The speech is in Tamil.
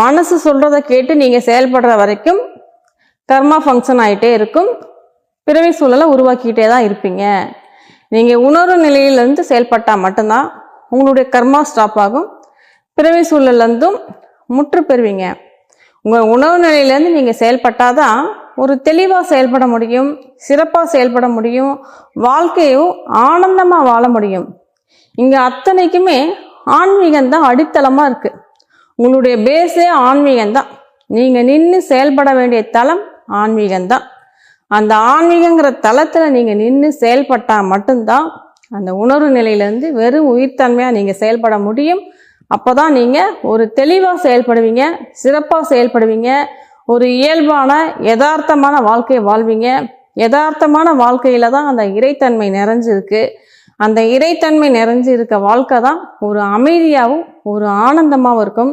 மனசு சொல்கிறத கேட்டு நீங்கள் செயல்படுற வரைக்கும் கர்மா ஃபங்க்ஷன் ஆகிட்டே இருக்கும். பிறவி சூழலை உருவாக்கிட்டே தான் இருப்பீங்க. நீங்கள் உணர்வு நிலையிலேருந்து செயல்பட்டால் மட்டும்தான் உங்களுடைய கர்மா ஸ்டாப் ஆகும். பிறவி சூழல்லேருந்தும் முற்று பெறுவீங்க. உங்கள் உணவு நிலையிலேருந்து நீங்கள் செயல்பட்டால் தான் ஒரு தெளிவாக செயல்பட முடியும் சிறப்பாக செயல்பட முடியும் வாழ்க்கையும் ஆனந்தமாக வாழ முடியும். இங்கே அத்தனைக்குமே ஆன்மீகம் தான் அடித்தளமாக இருக்குது உங்களுடைய பேஸே ஆன்மீகம்தான். நீங்கள் நின்று செயல்பட வேண்டிய தளம் ஆன்மீகம்தான். அந்த ஆன்மீகங்கிற தளத்தில் நீங்கள் நின்று செயல்பட்டால் மட்டும்தான் அந்த உணர்வு நிலையிலேருந்து வெறும் உயிர்த்தன்மையாக நீங்கள் செயல்பட முடியும். அப்போ தான் நீங்கள் ஒரு தெளிவாக செயல்படுவீங்க சிறப்பாக செயல்படுவீங்க ஒரு இயல்பான யதார்த்தமான வாழ்க்கையை வாழ்வீங்க. யதார்த்தமான வாழ்க்கையில் தான் அந்த இறைத்தன்மை நிறைஞ்சிருக்கு. அந்த இறைத்தன்மை நிறைஞ்சு இருக்க வாழ்க்கை தான் ஒரு அமைதியாகவும் ஒரு ஆனந்தமாகவும் இருக்கும்.